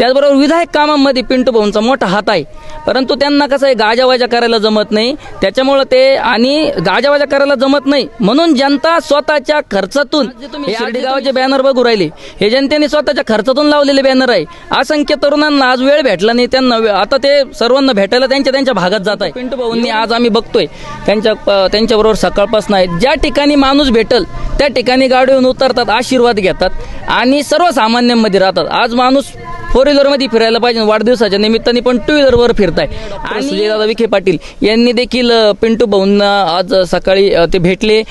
त्याचबरोबर विधायक कामामध्ये पिंटू भाऊंचा मोठा हात आहे. परंतु त्यांना कसं आहे गाजावाजा करायला जमत नाही. त्याच्यामुळं ते आणि गाजावाजा करायला जमत नाही. म्हणून जनता स्वतःच्या खर्चातून हे शिर्डी गावाचे बॅनर बघू राहिले. हे जनतेने स्वतःच्या खर्चातून लावलेले बॅनर आहे. असंख्य तरुणांना आज वेळ भेटला नाही त्यांना आता ते सर्वांना भेटायला त्यांच्या त्यांच्या भागात जात आहे. पिंटू भाऊंनी आज आम्ही बघतोय. त्यांच्या त्यांच्याबरोबर सकाळपासून आहेत. ज्या ठिकाणी माणूस भेटल त्या ठिकाणी गाडीवरून उतरतात आशीर्वाद घेतात आणि सर्वसामान्यांमध्ये राहतात. आज माणूस फोर व्हीलरमध्ये फिरायला पाहिजे. वाढदिवसाच्या निमित्ताने पण टू व्हीलरवर फिरताय आणि सुजयदादा विखे पाटील यांनी देखील पिंटू भाऊंना आज सकाळी ते भेटले.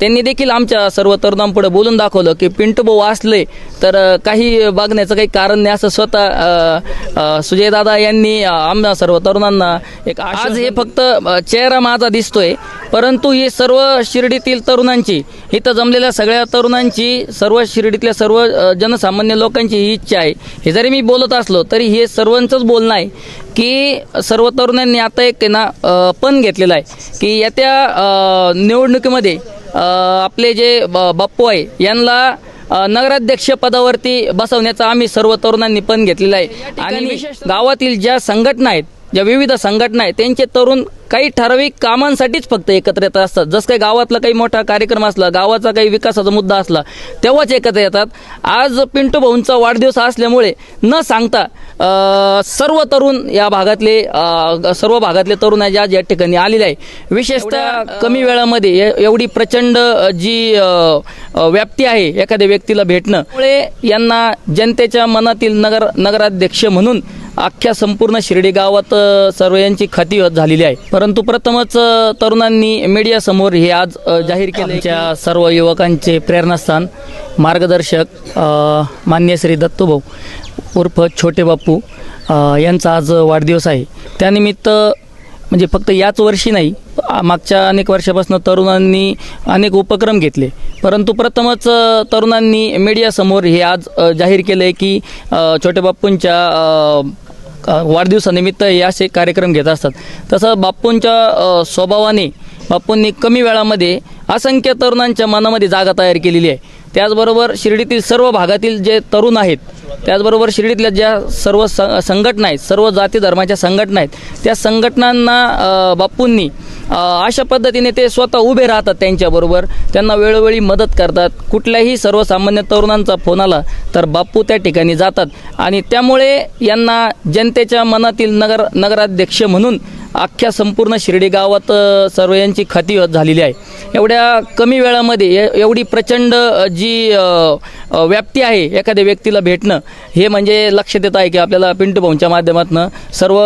त्यांनी देखील आमच्या सर्व तरुणांपुढे बोलून दाखवलं की पिंटू भाऊ असले तर काही बघण्याचं काही कारण नाही असं स्वतः सुजयदादा यांनी आम्हा सर्व तरुणांना एक आज हे फक्त चेहरा माझा दिसतोय. परंतु ही सर्व शिर्डीतील तरुणांची इथं जमलेल्या सगळ्या तरुणांची सर्व शिर्डीतल्या सर्व जनसामान्य लोकांची ही इच्छा आहे. हे जरी मी बोलत असलो तरी हे सर्वांचंच बोलणं आहे की सर्व तरुणांनी आता एक ना पण घेतलेला आहे की येत्या निवडणुकीमध्ये आपले जे बाप्पू आहे यांना नगराध्यक्ष पदावरती बसवण्याचा आम्ही सर्व तरुणांनी पण घेतलेला आहे. आणि गावातील ज्या संघटना आहेत ज्या विविध संघटना आहेत त्यांचे तरुण काही ठराविक कामांसाठीच फक्त एकत्र येत असतात. जसं काही गावातला काही मोठा कार्यक्रम असला गावाचा काही विकासाचा मुद्दा असला तेव्हाच एकत्र येतात. आज पिंटू भाऊंचा वाढदिवस असल्यामुळे न सांगता सर्व तरुण या भागातले सर्व भागातले तरुण आहे जे आज या ठिकाणी आलेले आहे विशेषतः कमी वेळामध्ये एवढी प्रचंड जी व्याप्ती आहे एखाद्या व्यक्तीला भेटणं त्यामुळे यांना जनतेच्या मनातील नगर नगराध्यक्ष म्हणून अख्ख्या संपूर्ण शिर्डी गावात सर्व यांची खाती झालेली आहे. परंतु प्रथमच तरुणांनी मीडिया समोर हे आज जाहीर केले आमच्या सर्व युवकांचे प्रेरणास्थान मार्गदर्शक मान्य श्री दत्तूभाऊ. उर्फ छोटे बापू यांचा आज वाढदिवस आहे. त्यानिमित्त म्हणजे फक्त याच वर्षी नाही मागच्या अनेक वर्षापासून तरुणांनी अनेक उपक्रम घेतले. परंतु प्रथमच तरुणांनी मीडियासमोर हे आज जाहीर केलं आहे की छोटे बाप्पूंच्या वाढदिवसानिमित्त हे असे कार्यक्रम घेत असतात. तसं बाप्पूंच्या स्वभावाने बाप्पूंनी कमी वेळामध्ये असंख्य तरुणांच्या मनामध्ये जागा तयार केलेली आहे. त्याचबरोबर शिर्डीतील सर्व भागातील जे तरुण आहेत त्याचबरोबर शिर्डीतल्या ज्या सर्व संघटना आहेत सर्व जाती धर्माच्या संघटना आहेत त्या संघटनांना बापूंनी अशा पद्धतीने ते स्वतः उभे राहतात त्यांच्याबरोबर. त्यांना वेळोवेळी मदत करतात. कुठल्याही सर्वसामान्य तरुणांचा फोन आला तर बाप्पू त्या ठिकाणी जातात. आणि त्यामुळे यांना जनतेच्या मनातील नगर नगराध्यक्ष म्हणून अख्ख्या संपूर्ण शिर्डी गावात सर्व यांची खाती झालेली आहे. एवढ्या कमी वेळामध्ये ए- एवढी प्रचंड जी व्याप्ती आहे एखाद्या व्यक्तीला भेटणं हे म्हणजे लक्षात येत आहे की आपल्याला पिंटू भाऊंच्या माध्यमातून सर्व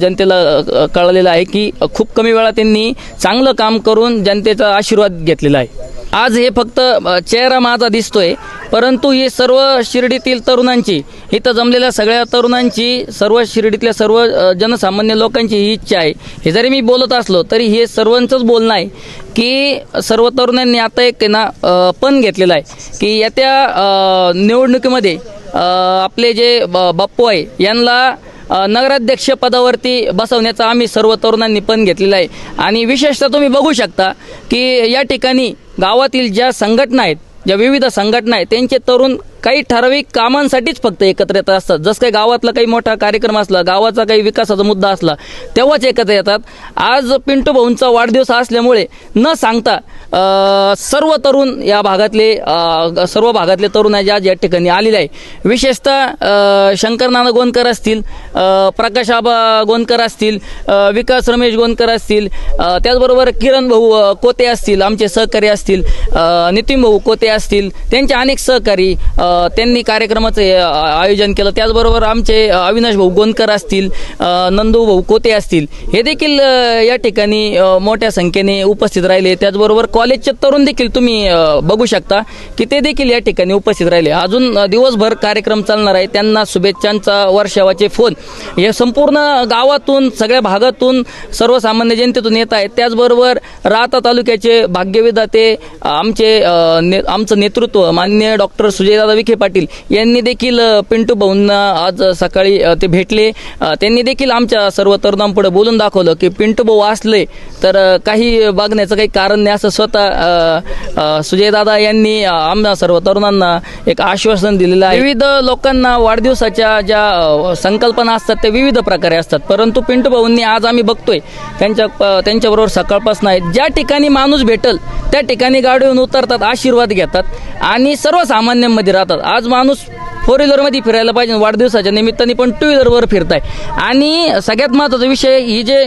जनतेला कळलेलं आहे की खूप कमी वेळा त्यांनी चांगलं काम करून जनतेचा आशीर्वाद घेतलेला आहे. आज हे फक्त चेहरा माझा दिसतोय परंतु ही सर्व शिर्डीतील तरुणांची इथं जमलेल्या सगळ्या तरुणांची सर्व शिर्डीतल्या सर्व जनसामान्य लोकांची ही इच्छा आहे. हे जरी मी बोलत असलो तरी हे सर्वांचंच बोलणं आहे की सर्व तरुणांनी आता एक ना पण घेतलेला आहे की येत्या निवडणुकीमध्ये आपले जे ब- बाप्पू आहे यांना नगराध्यक्ष पदावरती बसवण्याचा आम्ही सर्व तरुणांनी पण घेतलेला आहे. आणि विशेषतः तुम्ही बघू शकता की या ठिकाणी गावातील ज्या संघटना आहेत ज्या विविध संघटना आहेत त्यांचे तरुण काही ठराविक कामांसाठीच फक्त एकत्र येत असतात. जसं काही गावातला काही मोठा कार्यक्रम असला गावाचा काही विकासाचा मुद्दा असला तेव्हाच एकत्र येतात. आज पिंटू भाऊंचा वाढदिवस असल्यामुळे न सांगता सर्व तरुण या भागातले सर्व भागातले तरुण आहे आज या ठिकाणी आलेले आहे. विशेषतः शंकरनाना शंकर नाना गोंदकर असतील प्रकाश आबा गोंदकर असतील विकास रमेश गोंदकर असतील त्याचबरोबर किरण भाऊ कोते असतील आमचे सहकारी असतील नितीन भाऊ कोते असतील त्यांचे अनेक सहकारी त्यांनी कार्यक्रमाचं आयोजन केलं. त्याचबरोबर आमचे अविनाश भाऊ गोंदकर असतील नंदू भाऊ कोते असतील हे देखील या ठिकाणी मोठ्या संख्येने उपस्थित राहिले. त्याचबरोबर कॉलेजचे तरुण देखील तुम्ही बघू शकता की ते देखील या ठिकाणी उपस्थित राहिले. अजून दिवसभर कार्यक्रम चालणार आहे. त्यांना शुभेच्छांचा वर्षावाचे फोन हे संपूर्ण गावातून सगळ्या भागातून सर्वसामान्य जनतेतून येत आहेत. त्याचबरोबर राहता तालुक्याचे भाग्यविधाते आमचे ने, आमचं नेतृत्व मान्य डॉक्टर सुजयदादा विखे पाटील यांनी देखील पिंटू भाऊंना आज सकाळी ते भेटले. त्यांनी देखील आमच्या सर्व तरुणांपुढे बोलून दाखवलं की पिंटू भाऊ असले तर काही बघण्याचं काही कारण नाही असं स्वतः सुजयदादा यांनी आमच्या आम्हा सर्व तरुणांना एक आश्वासन दिलेलं आहे. विविध लोकांना वाढदिवसाच्या ज्या संकल्पना असतात त्या विविध प्रकारे असतात. परंतु पिंटू भाऊंनी आज आम्ही बघतोय त्यांच्या प- त्यांच्याबरोबर सकाळपासून आहेत ज्या ठिकाणी माणूस भेटल त्या ठिकाणी गाडीवरून उतरतात आशीर्वाद घेतात आणि सर्वसामान्यांमध्ये राहतात. आज माणूस फोर व्हीलरमध्ये फिरायला पाहिजे. वाढदिवसाच्या निमित्ताने पण टू व्हीलरवर फिरताय. आणि सगळ्यात महत्त्वाचा विषय ही जे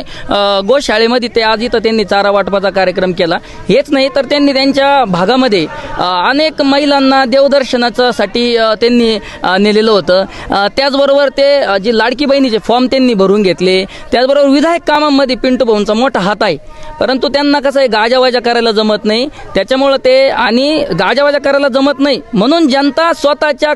गोशाळेमध्ये ते आज इथं त्यांनी चारा वाटपाचा कार्यक्रम केला. हेच नाही तर त्यांनी त्यांच्या भागामध्ये अनेक महिलांना देवदर्शनाच्यासाठी त्यांनी नेलेलं होतं. त्याचबरोबर ते जी लाडकी बहिणीचे फॉर्म त्यांनी भरून घेतले. त्याचबरोबर विधायक कामांमध्ये पिंटू भाऊंचा मोठा हात आहे. परंतु त्यांना कसं आहे गाजावाजा करायला जमत नाही. त्याच्यामुळं ते आणि गाजावाजा करायला जमत नाही. म्हणून जनता स्वतःच्या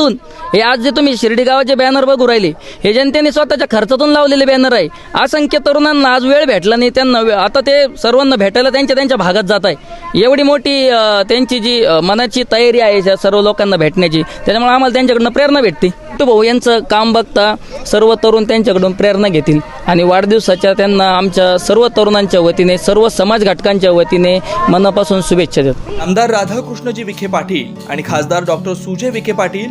खर्चातून हे आज जे तुम्ही शिर्डी गावाचे बॅनर बघू राहिले हे जनतेने स्वतःच्या खर्चातून लावलेले बॅनर आहे. असंख्य तरुणांना आज वेळ भेटला नाही त्यांना आता ते सर्वांना भेटायला त्यांच्या त्यांच्या भागात जात आहे. एवढी मोठी त्यांची जी मनाची तयारी आहे या सर्व लोकांना भेटण्याची त्याच्यामुळे आम्हाला त्यांच्याकडनं प्रेरणा भेटते. तो भाऊ यांचं काम बघता सर्व तरुण त्यांच्याकडून प्रेरणा घेतील. आणि वाढदिवसाच्या त्यांना आमच्या सर्व तरुणांच्या वतीने सर्व समाज घटकांच्या वतीने मनापासून शुभेच्छा देतो. आमदार राधाकृष्णजी विखे पाटील आणि खासदार डॉक्टर सुजय विखे पाटील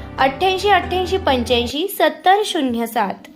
अठ्ठ्याऐंशी अठ्ठ्याऐंशी पंच्याऐंशी सत्तर शून्य सात.